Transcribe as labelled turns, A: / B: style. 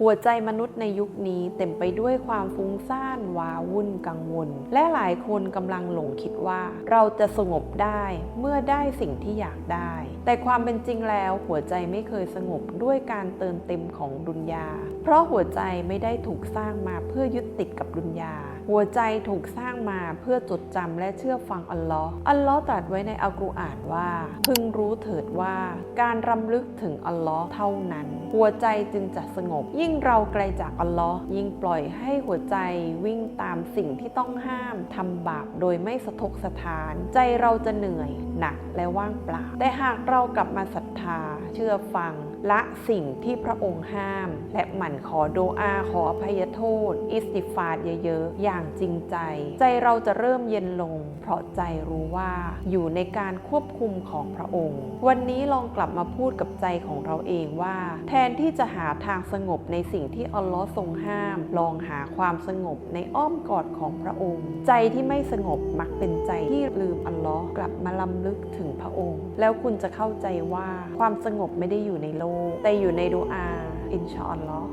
A: หัวใจมนุษย์ในยุคนี้เต็มไปด้วยความฟุ้งซ่านว้าวุ่นกังวล และหลายคนกำลังหลงคิดว่า เราจะสงบได้เมื่อได้สิ่งที่อยากได้ แต่ความเป็นจริงแล้วหัวใจไม่เคยสงบด้วยการเติมเต็มของดุนยา เพราะหัวใจไม่ได้ถูกสร้างมาเพื่อยึดติดกับดุนยา หัวใจถูกสร้างมาเพื่อจดจำและเชื่อฟังอัลลอฮ์อัลลอฮ์ตรัสไว้ในอัลกุรอานว่า พึงรู้เถิดว่าการรำลึกถึงอัลลอฮ์เท่านั้น หัวใจจึงจะสงบยิ่ง่งเราไกลจากอัลลอฮ์ยิ่งปล่อยให้หัวใจวิ่งตามสิ่งที่ต้องห้ามทำบาปโดยไม่สะทกสะทาน ใจเราจะเหนื่อย หนักและว่างเปล่า แต่หากเรากลับมาศรัทธา เชื่อฟังละสิ่งที่พระองค์ห้าม และหมั่นขอโดอาขออภัยโทษ อิสติฟาดเยอะๆ อย่างจริงใจ ใจเราจะเริ่มเย็นลง เพราะใจรู้ว่าอยู่ในการควบคุมของพระองค์ วันนี้ลองกลับมาพูดกับใจของเราเองว่า แทนที่จะหาทางสงบในในสิ่งที่อัลลอฮ์ทรงห้าม ลองหาความสงบในอ้อมกอดของพระองค์ ใจที่ไม่สงบมักเป็นใจที่ลืมอัลลอฮ์กลับมาลำลึกถึงพระองค์ แล้วคุณจะเข้าใจว่าความสงบไม่ได้อยู่ในโลก แต่อยู่ในดูอาอินชาอัลลอฮ์